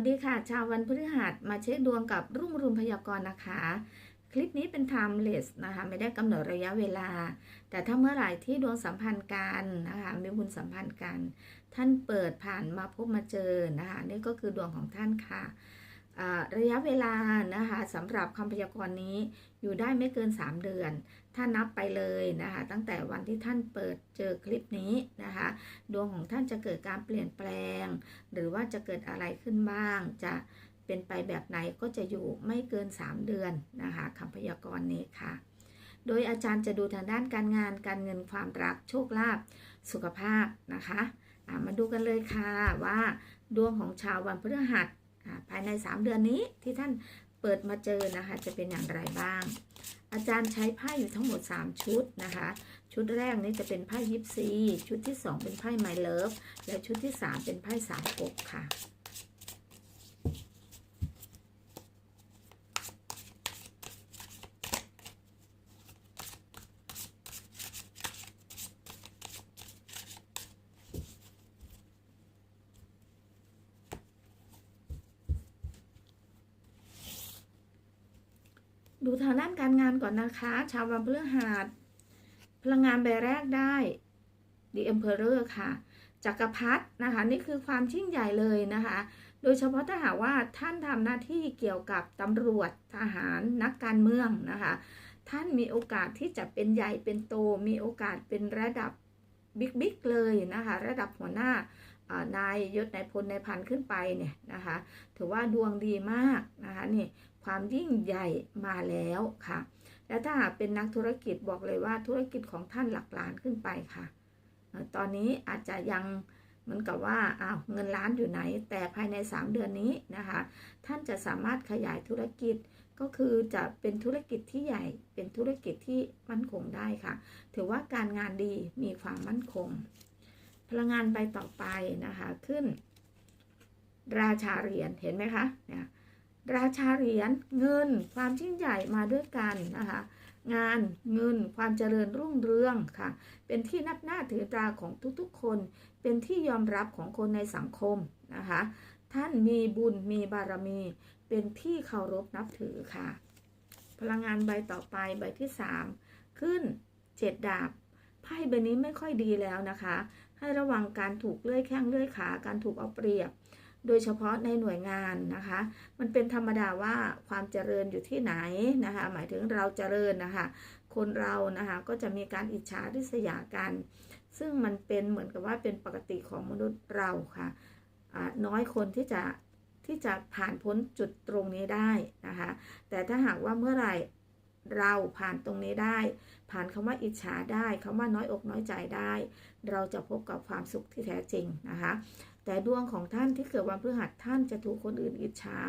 สวัสดีค่ะ ชาววันพฤหัสมาเช็คดวงกับรุ่งรุนพยากรณ์นะคะ คลิปนี้เป็น timeless นะคะ ไม่ได้กำหนดระยะเวลา แต่ถ้าเมื่อไหร่ที่ดวงสัมพันธ์กันนะคะมีบุญสัมพันธ์กัน ท่านเปิดผ่านมาพบมาเจอนะคะนี่ก็คือดวงของท่านค่ะระยะเวลานะคะสำหรับคำพยากรณ์นี้อยู่ได้ไม่เกิน 3 เดือน ถ้านับไปเลยนะคะ ตั้งแต่วันที่ท่านเปิดเจอคลิปนี้นะคะ ดวงของท่านจะเกิดการเปลี่ยนแปลง หรือว่าจะเกิดอะไรขึ้นบ้าง จะเป็นไปแบบไหนก็จะอยู่ไม่เกิน 3 เดือนนะคะคำพยากรณ์นี้ค่ะ โดยอาจารย์จะดูทางด้านการงานการเงินความรักโชคลาภสุขภาพนะคะามาดูกันเลยค่ะว่าดวงของชาววันพฤหัสภายใน 3 เดือนนี้ที่ท่านเปิดมาเจอนะคะ จะเป็นอย่างไรบ้าง อาจารย์ใช้ไพ่อยู่ทั้งหมด 3 ชุดนะคะ ชุดแรกนี้จะเป็นไพ่ยิปซี ชุดที่ 2 เป็นไพ่ไมเลิฟ และชุดที่ 3 เป็นไพ่สามปกค่ะ ดูทางด้านการงานก่อนนะคะ ชาววันพฤหัสพลังงานใบแรกได้ The Emperor ค่ะจักรพรรดินะคะ นี่คือความยิ่งใหญ่เลยนะคะ โดยเฉพาะถ้าหากว่าท่านทำหน้าที่เกี่ยวกับตำรวจทหารนักการเมืองนะคะ ท่านมีโอกาสที่จะเป็นใหญ่เป็นโต มีโอกาสเป็นระดับบิ๊กๆเลยนะคะ ระดับหัวหน้าอ่านายยศนายพลนายพันขึ้นไปเนี่ยนะคะ ถือว่าดวงดีมากนะคะนี่ ความยิ่งใหญ่มาแล้วค่ะ และถ้าหากเป็นนักธุรกิจบอกเลยว่าธุรกิจของท่านหลักล้านขึ้นไปค่ะ ตอนนี้อาจจะยังเหมือนกับว่าอ้าวเงินล้านอยู่ไหน แต่ภายใน 3 เดือนนี้นะคะ ท่านจะสามารถขยายธุรกิจก็คือจะเป็นธุรกิจที่ใหญ่เป็นธุรกิจที่มั่นคงได้ค่ะ ถือว่าการงานดีมีความมั่นคง พลังงานใบต่อไปนะคะขึ้น ราชาเหรียญเห็นไหมคะเนี่ย ราชาเหรียญเงิน ความยิ่งใหญ่มาด้วยกันนะคะงานเงินความเจริญรุ่งเรืองค่ะ เป็นที่นับหน้าถือตาของทุกๆคน เป็นที่ยอมรับของคนในสังคมนะคะ ท่านมีบุญมีบารมี เป็นที่เคารพนับถือค่ะ พลังงานใบต่อไปใบที่ 3 ขึ้นเจ็ดดาบไพ่ใบนี้ไม่ค่อยดีแล้วนะคะ ให้ระวังการถูกเลื่อยแข้งเลื่อยขาการถูกเอาเปรียบ โดยเฉพาะในหน่วยงานนะคะ มันเป็นธรรมดาว่าความเจริญอยู่ที่ไหนนะคะ หมายถึงเราเจริญนะคะ คนเรานะคะก็จะมีการอิจฉาริษยากัน ซึ่งมันเป็นเหมือนกับว่าเป็นปกติของมนุษย์เราค่ะอ่าน้อยคนที่จะที่จะผ่านพ้นจุดตรงนี้ได้นะคะ แต่ถ้าหากว่าเมื่อไหร่เราผ่านตรงนี้ได้ ผ่านคำว่าอิจฉาได้คำว่าน้อยอกน้อยใจได้ เราจะพบกับความสุขที่แท้จริงนะคะ แต่ดวงของท่านที่เกิดวันพฤหัสท่านจะถูกคนอื่นอิจฉา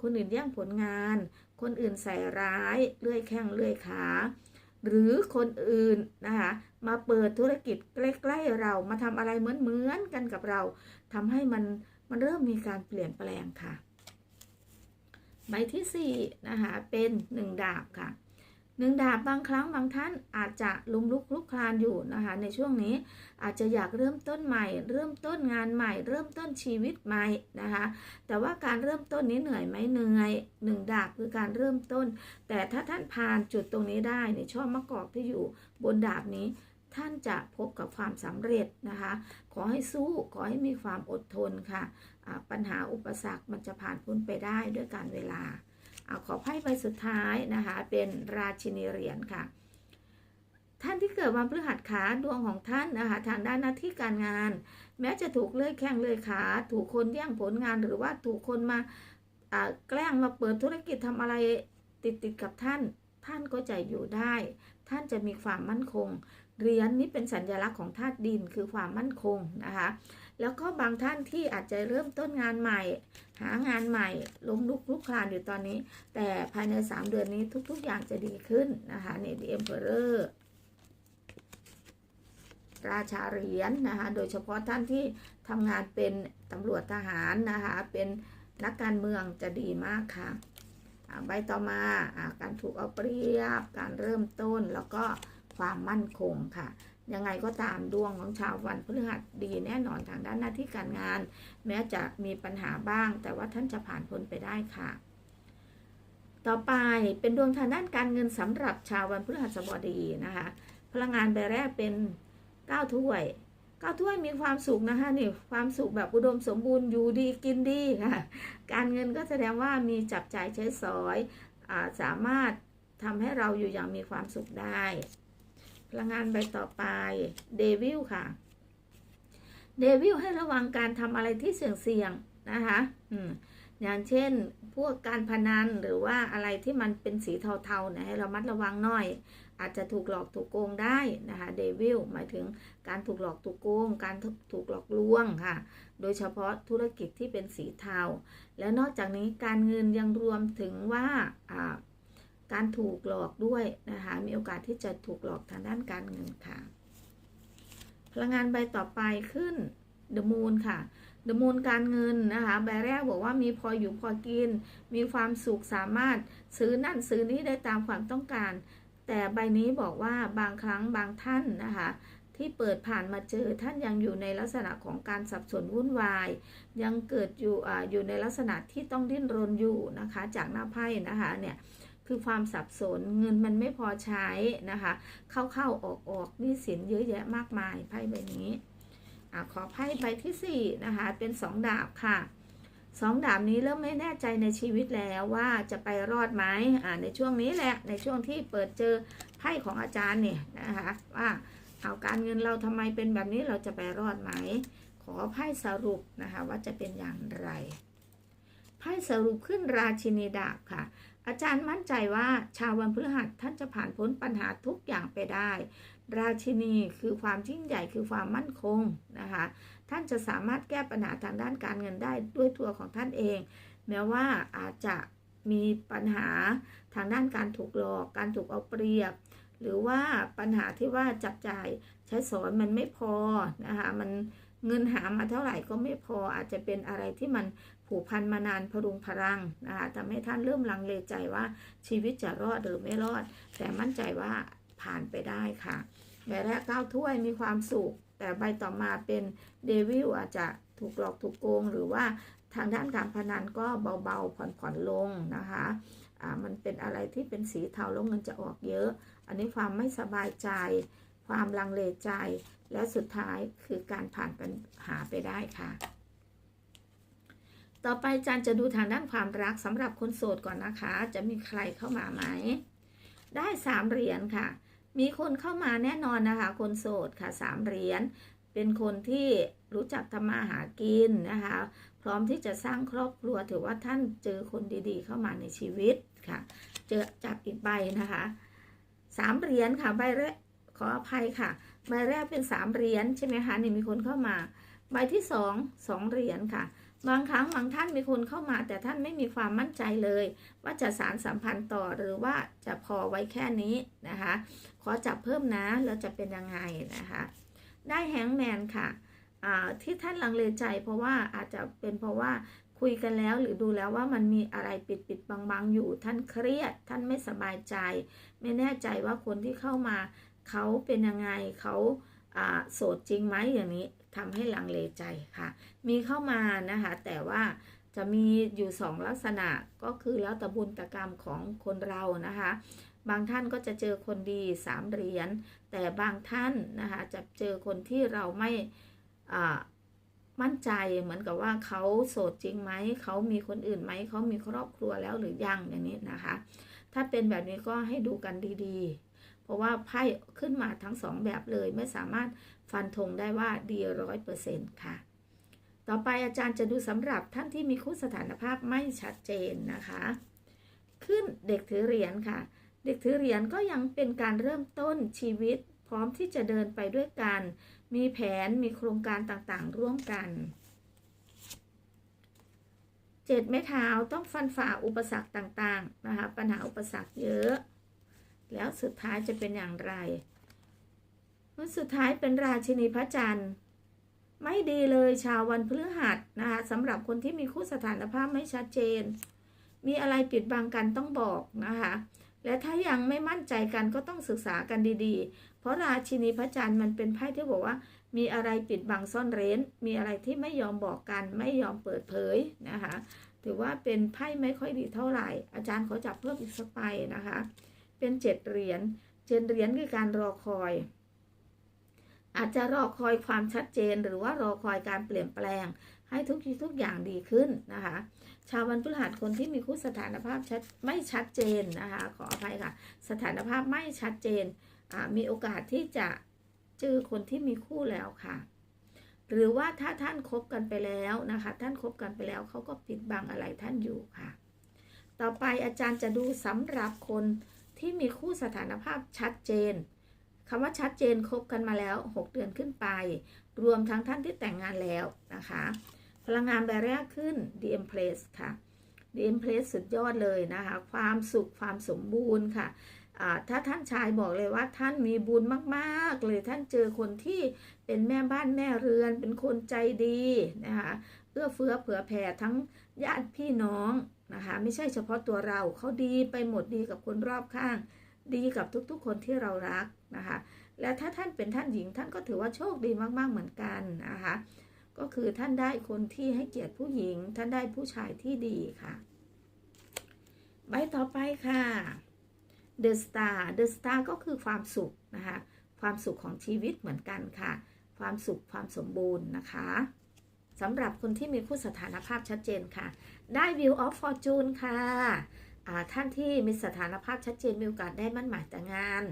คนอื่นแย่งผลงาน คนอื่นใส่ร้าย เลื่อยแข้งเลื่อยขา หรือคนอื่นนะคะมาเปิดธุรกิจใกล้ๆเรามาทำอะไรเหมือนๆกันกับเราทำให้มันมันเริ่มมีการเปลี่ยนแปลงค่ะ ใบที่สี่นะคะเป็นหนึ่งดาบค่ะ หนึ่งดาบบางครั้งบางท่านอาจจะลุมลุกลุกคลานอยู่นะคะในช่วงนี้อาจจะอยากเริ่มต้นใหม่ เริ่มต้นงานใหม่ เริ่มต้นชีวิตใหม่นะคะแต่ว่าการเริ่มต้นนี้เหนื่อยไหมเหนื่อยหนึ่งดาบคือการเริ่มต้น แต่ถ้าท่านผ่านจุดตรงนี้ได้ในช่อมะกอกที่อยู่บนดาบนี้ท่านจะพบกับความสำเร็จนะคะ ขอให้สู้ขอให้มีความอดทนค่ะอ่าปัญหาอุปสรรคมันจะผ่านพ้นไปได้ด้วยการเวลา อาขอไพ่ใบสุดท้ายนะคะ เป็นราชินีเหรียญค่ะ ท่านที่เกิดวันพฤหัสขาดวงของท่านนะคะ ทางด้านหน้าที่การงาน แม้จะถูกเลื่อยแข้งเลื่อยขา ถูกคนแย่งผลงานหรือว่าถูกคนมาแกล้งมาเปิดธุรกิจทำอะไรติดติดกับท่าน ท่านก็จะอยู่ได้ ท่านจะมีความมั่นคงเหรียญนี้เป็นสัญลักษณ์ของธาตุดินคือความมั่นคงนะคะ แล้วก็บางท่านที่อาจจะเริ่มต้นงานใหม่ หางานใหม่ล้มลุกลุกคลานอยู่ตอนนี้ แต่ภายใน 3 เดือนนี้ทุก ๆ อย่างจะดีขึ้นนะคะเนี่ย The Emperor ราชาเหรียญนะคะ โดยเฉพาะท่านที่ทำงานเป็นตำรวจทหารนะคะ เป็นนักการเมืองจะดีมากค่ะใบต่อมาอ่าการถูกเอาเปรียบ การเริ่มต้นแล้วก็ความมั่นคงค่ะ ยังไงก็ตามดวงของชาววันพฤหัสดีแน่นอนทางด้านหน้าที่การงาน แม้จะมีปัญหาบ้าง แต่ว่าท่านจะผ่านพ้นไปได้ค่ะ ต่อไปเป็นดวงทางด้านการเงินสำหรับชาววันพฤหัสบดีนะคะ พลังงานใบแรกเป็นเก้าถ้วยเก้าถ้วยมีความสุขนะคะนี่ความสุขแบบอุดมสมบูรณ์อยู่ดีกินดีค่ะ การเงินก็แสดงว่ามีจับจ่ายใช้สอยอาสามารถทำให้เราอยู่อย่างมีความสุขได้ พลังงานใบต่อไปเดวิลค่ะเดวิลให้ระวังการทำอะไรที่เสี่ยงๆนะคะอืมอย่างเช่น พวกการพนันหรือว่าอะไรที่มันเป็นสีเทาๆนี่ยให้เรามัดระวังหน่อย อาจจะถูกหลอกถูกโกงได้นะคะเดวิลหมายถึงการถูกหลอกถูกโกง การถูกหลอกลวงค่ะ โดยเฉพาะธุรกิจที่เป็นสีเทา แล้วนอกจากนี้การเงินยังรวมถึงว่า การถูกหลอกด้วยนะคะมีโอกาสที่จะถูกหลอกทางด้านการเงินค่ะ พลังงานใบต่อไปขึ้น The Moon ค่ะ The Moon การเงินนะคะใบแรกบอกว่ามีพออยู่พอกิน มีความสุขสามารถซื้อนั่นซื้อนี้ได้ตามความต้องการ แต่ใบนี้บอกว่าบางครั้งบางท่านนะคะที่เปิดผ่านมาเจอท่านยังอยู่ในลักษณะของการสับสนวุ่นวาย ยังเกิดอยู่ออยู่ในลักษณะที่ต้องดิ้นรนอยู่นะคะ จากหน้าไพ่นะคะเนี่ย คือความสับสนเงินมันไม่พอใช้นะคะ เข้าๆออกๆหนี่สินเยอะแยะมากมายไพ่ใบนี้อขอไพ่ใบที่ 4 นะคะ เป็นสองดาบค่ะสองดาบนี้เริ่มไม่แน่ใจในชีวิตแล้วว่าจะไปรอดไหมอ่าในช่วงนี้แหละ ในช่วงที่เปิดเจอไพ่ของอาจารย์เนี่ยนะคะ ว่าเอาการเงินเราทำไมเป็นแบบนี้เราจะไปรอดไหม ขอไพ่สรุปนะคะว่าจะเป็นอย่างไรไพ่สรุปขึ้นราชินีดาบค่ะ อาจารย์มั่นใจว่าชาววันพฤหัสท่านจะผ่านพ้นปัญหาทุกอย่างไปได้ ราชินีคือความยิ่งใหญ่คือความมั่นคงนะคะ ท่านจะสามารถแก้ปัญหาทางด้านการเงินได้ด้วยตัวของท่านเอง แม้ว่าอาจจะมีปัญหาทางด้านการถูกหลอก การถูกเอาเปรียบ หรือว่าปัญหาที่ว่าจับจ่ายใช้สอยมันไม่พอนะคะมันเงินหามาเท่าไหร่ก็ไม่พออาจจะเป็นอะไรที่มัน ผูกพันมานานพรุงพรังนะคะทำให้ท่านเริ่มลังเลใจว่าชีวิตจะรอดหรือไม่รอด แต่มั่นใจว่าผ่านไปได้ค่ะใบแรกเก้าถ้วยมีความสุข แต่ใบต่อมาเป็นเดวิลอาจจะถูกหลอกถูกโกง หรือว่าทางด้านการพนันก็เบาๆ ผ่อนๆลงนะคะอ่ามันเป็นอะไรที่เป็นสีเทาแล้วเงินจะออกเยอะ อันนี้ความไม่สบายใจ ความลังเลใจ และสุดท้ายคือการผ่านปัญหาไปได้ค่ะ ต่อไปจันจะดูทางด้านความรักสำหรับคนโสดก่อนนะคะ จะมีใครเข้ามาไหม ได้สามเหรียญค่ะ มีคนเข้ามาแน่นอนนะคะ คนโสดค่ะสามเหรียญเป็นคนที่รู้จักทำมาหากินนะคะ พร้อมที่จะสร้างครอบครัวถือว่าท่านเจอคนดีๆ เข้ามาในชีวิตค่ะ เจอจับอีกใบนะคะสามเหรียญค่ะใบแรกขออภัยค่ะใบแรกเป็นสามเหรียญใช่ไหมคะนี่มีคนเข้ามา ใบที่สองสองเหรียญค่ะ บางครั้งบางท่านมีคนเข้ามา แต่ท่านไม่มีความมั่นใจเลย ว่าจะสารสัมพันธ์ต่อหรือว่าจะพอไว้แค่นี้นะคะ ขอจับเพิ่มนะแล้วจะเป็นยังไงนะคะ ได้แฮงแมนค่ะที่ท่านลังเลใจ เพราะว่าอาจจะเป็นเพราะว่าคุยกันแล้วหรือดูแล้วว่ามันมีอะไรปิดปิดบางบางอยู่ ท่านเครียด ท่านไม่สบายใจ ไม่แน่ใจว่าคนที่เข้ามาเขาเป็นยังไงเขา โสดจริงไหมอย่างนี้ทำให้ลังเลใจค่ะ มีเข้ามานะคะ แต่ว่าจะมีอยู่สองลักษณะก็คือแล้วแต่บุญตกรรมของคนเรานะคะ บางท่านก็จะเจอคนดีสามเหรียญแต่บางท่านนะคะจะเจอคนที่เราไม่มั่นใจเหมือนกับว่าเขาโสดจริงไหมเขามีคนอื่นไหมเขามีครอบครัวแล้วหรือยังอย่างนี้นะคะ ถ้าเป็นแบบนี้ก็ให้ดูกันดีๆ ราะว่าไพ่ขึ้นมาทั้งสองแบบเลย ไม่สามารถฟันธงได้ว่าดีร้อยเปอร์เซ็นต์ค่ะ ต่อไปอาจารย์จะดูสำหรับท่านที่มีคู่สถานภาพไม่ชัดเจนนะคะ ขึ้นเด็กถือเหรียญค่ะ เด็กถือเหรียญก็ยังเป็นการเริ่มต้นชีวิต พร้อมที่จะเดินไปด้วยกัน มีแผนมีโครงการต่างๆ ร่วมกันเจ็ดไม้เท้าต้องฟันฝ่าอุปสรรคต่างๆนะคะปัญหาอุปสรรคเยอะ แล้วสุดท้ายจะเป็นอย่างไรสุดท้ายเป็นราชินีพระจันทร์ ไม่ดีเลยชาววันพฤหัสนะคะสำหรับคนที่มีคู่สถานภาพไม่ชัดเจน มีอะไรปิดบังกันต้องบอกนะคะและถ้ายังไม่มั่นใจกันก็ต้องศึกษากันดีๆ เพราะราชินีพระจันทร์มันเป็นไพ่ที่บอกว่า มีอะไรปิดบังซ่อนเร้น มีอะไรที่ไม่ยอมบอกกัน ไม่ยอมเปิดเผยนะคะ ถือว่าเป็นไพ่ไม่ค่อยดีเท่าไหร่ อาจารย์ขอจับเพิ่มอีกสักใบนะคะ เป็นเจ็ดเหรียญเจ็ดเหรียญคือการรอคอย อาจจะรอคอยความชัดเจนหรือว่ารอคอยการเปลี่ยนแปลง ให้ทุกทุกอย่างดีขึ้นนะคะ ชาววันพฤหัสคนที่มีคู่สถานภาพชัดไม่ชัดเจนนะคะ ขออภัยค่ะ สถานภาพไม่ชัดเจนมีโอกาสที่จะเจอคนที่มีคู่แล้วค่ะหรือว่าถ้าท่านคบกันไปแล้วนะคะ ท่านคบกันไปแล้วเขาก็ปิดบังอะไรท่านอยู่ค่ะ ต่อไปอาจารย์จะดูสำหรับคน ที่มีคู่สถานภาพชัดเจนคำว่าชัดเจนคบกันมาแล้ว 6 เดือนขึ้นไป รวมทั้งท่านที่แต่งงานแล้วนะคะ พลังงานใบแรกขึ้น The Empress ค่ะ The Empress สุดยอดเลยนะคะ ความสุขความสมบูรณ์ค่ะ ถ้าท่านชายบอกเลยว่าท่านมีบุญมากๆ เลยท่านเจอคนที่เป็นแม่บ้านแม่เรือน เป็นคนใจดีนะคะเอื้อเฟื้อเผื่อแผ่ทั้งญาติพี่น้องนะคะไม่ใช่เฉพาะตัวเราเขาดีไปหมดดีกับคนรอบข้าง ดีกับทุกๆ คนที่เรารักนะคะและถ้าท่านเป็นท่านหญิงท่านก็ถือว่าโชคดีมากๆเหมือนกันนะคะก็คือท่านได้คนที่ให้เกียรติผู้หญิง ท่านได้ผู้ชายที่ดีค่ะ ใบต่อไปค่ะ The Star The Star ก็คือความสุขนะคะ ความสุขของชีวิตเหมือนกันค่ะ ความสุขความสมบูรณ์นะคะสำหรับคนที่มีคู่สถานภาพชัดเจนค่ะ ได้ View of Fortune ค่ะท่านที่มีสถานภาพชัดเจนมีโอกาสได้มั่นหมายแต่งงาน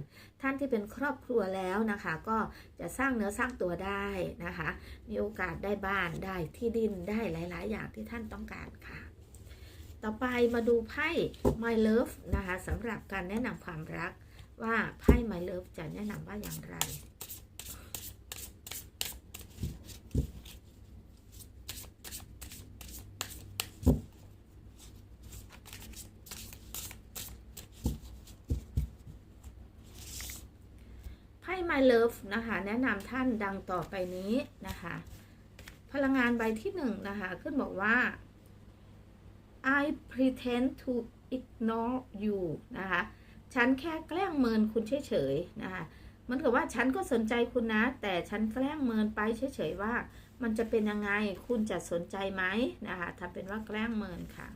ท่านที่เป็นครอบครัวแล้วนะคะ ก็จะสร้างเนื้อสร้างตัวได้นะคะ มีโอกาสได้บ้านได้ที่ดินได้หลาย ๆ อย่างที่ท่านต้องการค่ะ ต่อไปมาดูไพ่ My Love นะคะสำหรับการแนะนำความรักว่าไพ่ My Love จะแนะนำว่าอย่างไร ไพ่ My Love นะคะ แนะนำท่านดังต่อไปนี้นะคะ พลังงานใบที่หนึ่งนะคะ ขึ้นบอกว่า I pretend to ignore you นะคะ ฉันแค่แกล้งเมินคุณเฉยๆนะคะเหมันกับว่าฉันก็สนใจคุณนะ แต่ฉันแกล้งเมินไปเฉยๆว่า มันจะเป็นยังไงคุณจะสนใจไหมนะคะทำเป็นว่าแกล้งเมินค่ะ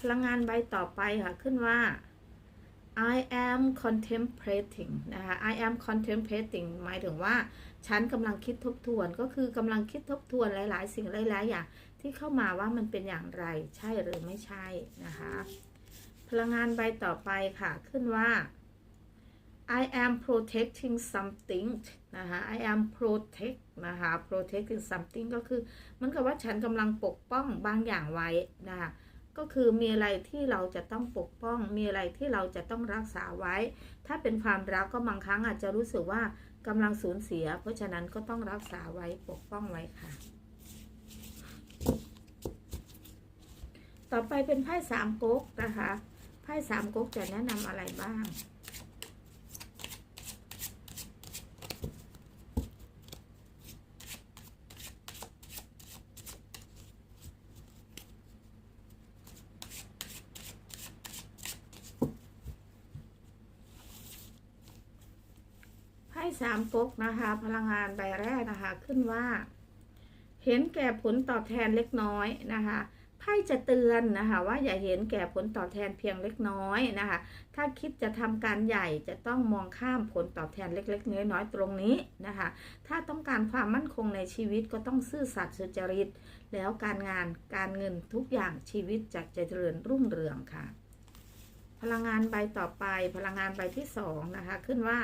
พลังงานใบต่อไปค่ะขึ้นว่า I am contemplating นะคะ I am contemplating หมายถึงว่า ฉันกำลังคิดทบทวนก็คือกำลังคิดทบทวนหลาย ๆ สิ่งหลาย ๆ อย่าง ที่เข้ามาว่ามันเป็นอย่างไรใช่หรือไม่ใช่นะคะ พลังงานใบต่อไปค่ะขึ้นว่า I am protecting something นะคะ I am protect นะคะ protecting something ก็คือเหมันกับว่าฉันกำลังปกป้องบางอย่างไว้นะคะก็คือมีอะไรที่เราจะต้องปกป้อง มีอะไรที่เราจะต้องรักษาไว้ ถ้าเป็นความรักก็บางครั้งอาจจะรู้สึกว่ากำลังสูญเสีย เพราะฉะนั้นก็ต้องรักษาไว้ปกป้องไว้ค่ะ ต่อไปเป็นไพ่สามก๊กนะคะไพ่สามก๊กจะแนะนำอะไรบ้างไพ่สามก๊กนะคะ พลังงานใบแรกนะคะ ขึ้นว่า เห็นแก่ผลตอบแทนเล็กน้อยนะคะ ไพ่จะเตือนนะคะว่าอย่าเห็นแก่ผลตอบแทนเพียงเล็กน้อยนะคะ ถ้าคิดจะทำการใหญ่จะต้องมองข้ามผลตอบแทนเล็ก ๆ น้อยๆตรงนี้นะคะ ถ้าต้องการความมั่นคงในชีวิตก็ต้องซื่อสัตย์สุจริต แล้วการงานการเงินทุกอย่างชีวิตจะเจริญรุ่งเรืองค่ะ พลังงานใบต่อไป พลังงานใบที่สองนะคะ ขึ้นว่า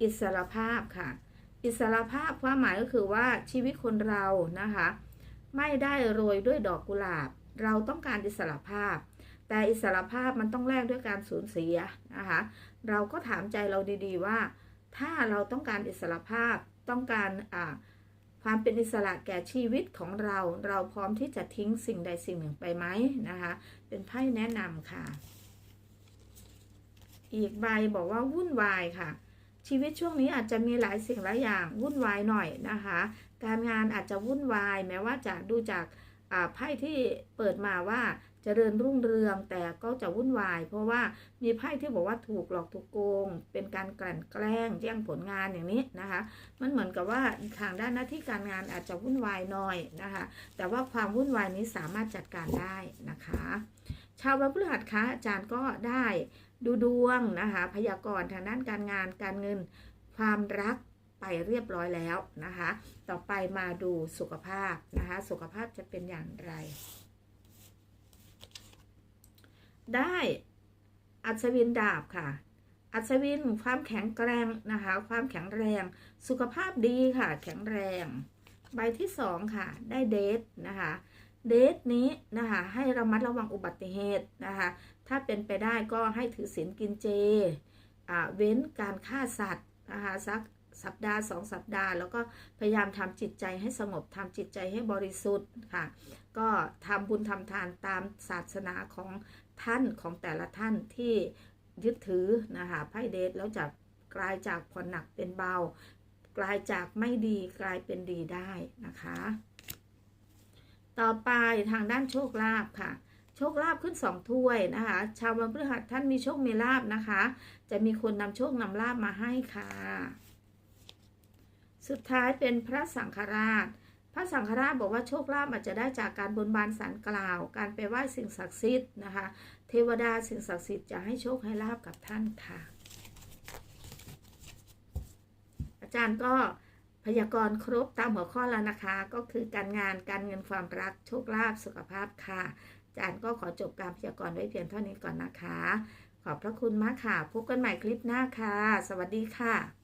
อิสรภาพค่ะ อิสรภาพความหมายก็คือว่าชีวิตคนเรานะคะ ไม่ได้โรยด้วยดอกกุหลาบ เราต้องการอิสระภาพ แต่อิสระภาพมันต้องแลกด้วยการสูญเสียนะคะเราก็ถามใจเราดีๆว่า ถ้าเราต้องการอิสระภาพต้องการความเป็นอิสระแก่ชีวิตของเรา เราพร้อมที่จะทิ้งสิ่งใดสิ่งหนึ่งไปไหมนะคะ เป็นไพ่แนะนำค่ะ อีกใบบอกว่าวุ่นวายค่ะ ชีวิตช่วงนี้อาจจะมีหลายสิ่งหลายอย่างวุ่นวายหน่อยนะคะ การงานอาจจะวุ่นวายแม้ว่าจะดูจาก ไพ่ที่เปิดมาว่าเจริญรุ่งเรืองแต่ก็จะวุ่นวาย เพราะว่ามีไพ่ที่บอกว่าถูกหลอกถูกโกง เป็นการกลั่นแกล้งแย่งผลงานอย่างนี้นะคะ มันเหมือนกับว่าทางด้านหน้าที่การงานอาจจะวุ่นวายหน่อยนะคะ แต่ว่าความวุ่นวายนี้สามารถจัดการได้นะคะ ชาววันพฤหัสคะอาจารย์ก็ได้ดูดวงนะคะ พยากรณ์ทางด้านการงานการเงิน ความรัก ไปเรียบร้อยแล้วนะคะ ต่อไปมาดูสุขภาพนะคะ สุขภาพจะเป็นอย่างไร ได้อัศวินดาบค่ะ อัศวินความแข็งแกร่งนะคะ ความแข็งแรง สุขภาพดีค่ะ แข็งแรง ใบที่สองค่ะ ได้เดทนะคะ เดทนี้นะคะ ให้ระมัดระวังอุบัติเหตุนะคะ ถ้าเป็นไปได้ก็ให้ถือศีลกินเจ เว้นการฆ่าสัตว์นะคะสัก สัปดาห์สองสัปดาห์ แล้วก็พยายามทำจิตใจให้สงบทำจิตใจให้บริสุทธิ์ค่ะ ก็ทำบุญทำทานตามศาสนาของท่านของแต่ละท่านที่ยึดถือนะคะไพ่เดทแล้วจะกลายจากผ่อนหนักเป็นเบา กลายจากไม่ดีกลายเป็นดีได้นะคะ ต่อไปทางด้านโชคลาภค่ะโชคลาภขึ้นสองถ้วยนะคะ ชาววันพฤหัสท่านมีโชคมีลาภนะคะ จะมีคนนำโชคนำลาภมาให้ค่ะ สุดท้ายเป็นพระสังฆราช พระสังฆราชบอกว่าโชคลาภอาจจะได้จากการบนบานสารกล่าว การไปไหว้สิ่งศักดิ์สิทธิ์นะคะ เทวดาสิ่งศักดิ์สิทธิ์จะให้โชคให้ลาบกับท่านค่ะ อาจารย์ก็พยากรณ์ครบตามหัวข้อแล้วนะคะ ก็คือการงานการเงินความรักโชคลาภสุขภาพค่ะอาจารย์ก็ขอจบการพยากรณ์ไว้เพียงเท่านี้ก่อนนะคะ ขอบพระคุณมากค่ะ พบกันใหม่คลิปหน้าค่ะ สวัสดีค่ะ